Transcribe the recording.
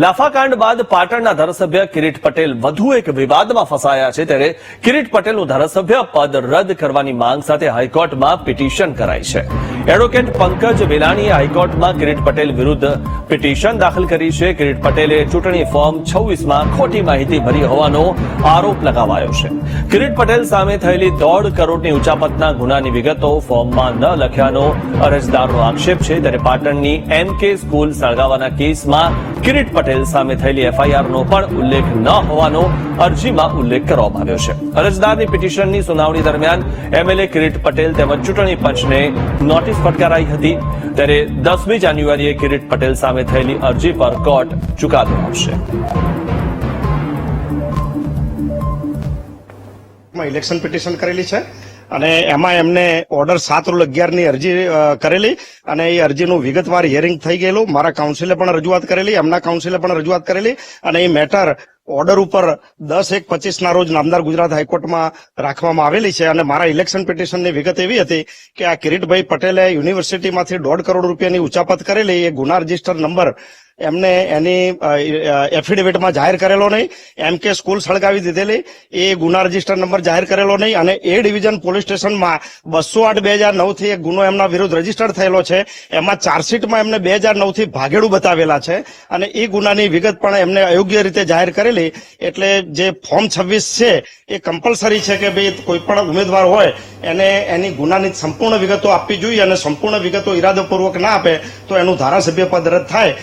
લાફાકાંડ બાદ પાટણના ધારાસભ્ય કિરીટ પટેલ વધુ એક વિવાદમાં ફસાયા છે ત્યારે કિરીટ પટેલનું ધારાસભ્ય પદ રદ કરવાની માંગ સાથે હાઈકોર્ટમાં પિટિશન કરાઈ છે. એડવોકેટ પંકજ વેલાણીએ હાઈકોર્ટમાં કિરીટ પટેલ વિરુદ્ધ પિટિશન દાખલ કરી છે. કિરીટ પટેલે ચૂંટણી ફોર્મ છવ્વીસમાં ખોટી માહિતી ભરી હોવાનો આરોપ લગાવાયો છે. કિરીટ પટેલ સામે થયેલી દોઢ કરોડની ઉચાપતના ગુનાની વિગતો ફોર્મમાં ન લખ્યાનો અરજદારનો આક્ષેપ છે. ત્યારે પાટણની એમ કે સ્કૂલ સળગાવવાના કેસમાં કિરીટ પટેલ સામે થયેલી એફઆઈઆરનો પણ ઉલ્લેખ ન હોવાનો અરજીમાં ઉલ્લેખ કરવામાં આવ્યો છે. અરજદારની પિટિશનની સુનાવણી દરમિયાન એમએલએ કિરીટ પટેલ તેમજ ચૂંટણી પંચને નોટિસ ફટકારાઈ હતી. ત્યારે દસમી જાન્યુઆરીએ કિરીટ પટેલ સામે થયેલી અરજી પર કોર્ટ ચુકાદો આપશે. ઇલેક્શન પિટિશન કરેલી છે અને એમાં એમને ઓર્ડર સાત રૂલ અગિયારની અરજી કરેલી અને એ અરજીનું વિગતવાર હિયરિંગ થઈ ગયેલું. મારા કાઉન્સિલે પણ રજૂઆત કરેલી, એમના કાઉન્સિલે પણ રજૂઆત કરેલી અને એ મેટર ઓર્ડર ઉપર દસ એક પચીસ ના રોજ નામદાર ગુજરાત હાઈકોર્ટમાં રાખવામાં આવેલી છે અને મારા ઇલેક્શન પિટિશનની વિગત એવી હતી કે આ કિરીટભાઈ પટેલે યુનિવર્સિટીમાંથી દોઢ કરોડ રૂપિયાની ઉચાપત કરેલી એ ગુના રજિસ્ટર નંબર એમને એની એફિડેવિટમાં જાહેર કરેલો નહીં. એમ કે સ્કૂલ સળગાવી દીધેલી. એ ગુના રજિસ્ટર નંબર જાહેર કરેલો નહીં અને એ ડિવિઝન પોલીસ સ્ટેશનમાં બસો આઠ બે હજાર નવથી એક ગુનો એમના વિરુદ્ધ રજિસ્ટર થયેલો છે. એમાં ચાર્જશીટમાં એમને બે હજાર નવથી ભાગેડું બતાવેલા છે અને એ ગુનાની વિગત પણ એમને અયોગ્ય રીતે જાહેર કરેલી. એટલે જે ફોર્મ છવ્વીસ છે, એ કમ્પલસરી છે કે ભાઈ કોઈ પણ ઉમેદવાર હોય, એને એની ગુનાની સંપૂર્ણ વિગતો આપવી જોઈએ અને સંપૂર્ણ વિગતો ઈરાદાપૂર્વક ના આપે તો એનું ધારાસભ્ય પદ રદ થાય.